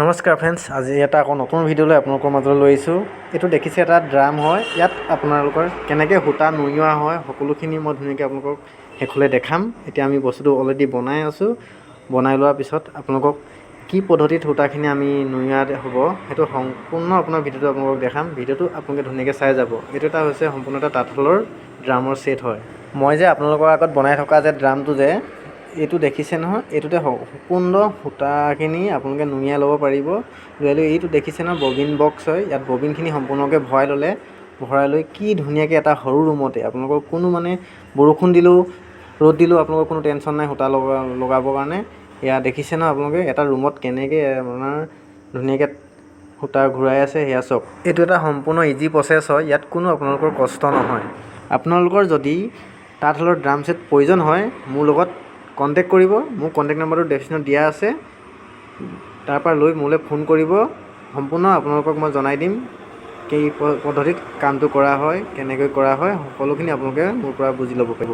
নমস্কাৰ ফ্ৰেণ্ডছ আজি এটা আকৌ নতুন ভিডিঅ' লৈ আপোনালোকৰ মাজলৈ লৈ আহিছোঁ। এইটো দেখিছে এটা ড্ৰাম হয় ইয়াত আপোনালোকৰ কেনেকৈ সূতা নুইওৱা হয় সকলোখিনি মই ধুনীয়াকৈ আপোনালোকক শেষলৈ দেখাম। এতিয়া আমি বস্তুটো অলৰেডি বনাই আছোঁ। বনাই লোৱাৰ পিছত আপোনালোকক কি পদ্ধতিত সূতাখিনি আমি নুইওৱা হ'ব সেইটো সম্পূৰ্ণ আপোনাৰ ভিডিঅ'টো আপোনালোকক দেখাম। ভিডিঅ'টো আপোনালোকে ধুনীয়াকৈ চাই যাব। এইটো এটা হৈছে সম্পূৰ্ণ এটা তাঁতশালৰ ড্ৰামৰ ছেট হয়। মই যে আপোনালোকৰ আগত বনাই থকা যে ড্ৰামটো যে এইটো দেখিছে নহয় এইটোতে স- সম্পূৰ্ণ সূতাখিনি আপোনালোকে নুইয়াই ল'ব পাৰিব। লৈ লৈ এইটো দেখিছে নহয় ববিন বক্স হয়। ইয়াত ববিনখিনি সম্পূৰ্ণকৈ ভৰাই ল'লে। ভৰাই লৈ কি ধুনীয়াকৈ এটা সৰু ৰুমতে আপোনালোকৰ কোনো মানে বৰষুণ দিলেও ৰ'দ দিলেও আপোনালোকৰ কোনো টেনশ্যন নাই সূতা লগা লগাবৰ কাৰণে। এয়া দেখিছে নহয় আপোনালোকে এটা ৰুমত কেনেকৈ আপোনাৰ ধুনীয়াকৈ সূতা ঘূৰাই আছে সেয়া চাওক এইটো এটা সম্পূৰ্ণ ইজি প্ৰচেছ হয় ইয়াত কোনো আপোনালোকৰ কষ্ট নহয়। আপোনালোকৰ যদি তাঁতশালৰ ড্ৰাম ছেট প্ৰয়োজন হয় মোৰ লগত কণ্টেক্ট কৰিব। মোৰ কণ্টেক্ট নাম্বাৰটো ডেছক্ৰিপশ্যনত দিয়া আছে। তাৰপৰা লৈ মোলৈ ফোন কৰিব। সম্পূৰ্ণ আপোনালোকক মই জনাই দিম, কি পদ্ধতিত কামটো কৰা হয়, কেনেকৈ কৰা হয়, সকলোখিনি আপোনালোকে মোৰ পৰা বুজি ল'ব পাৰিব।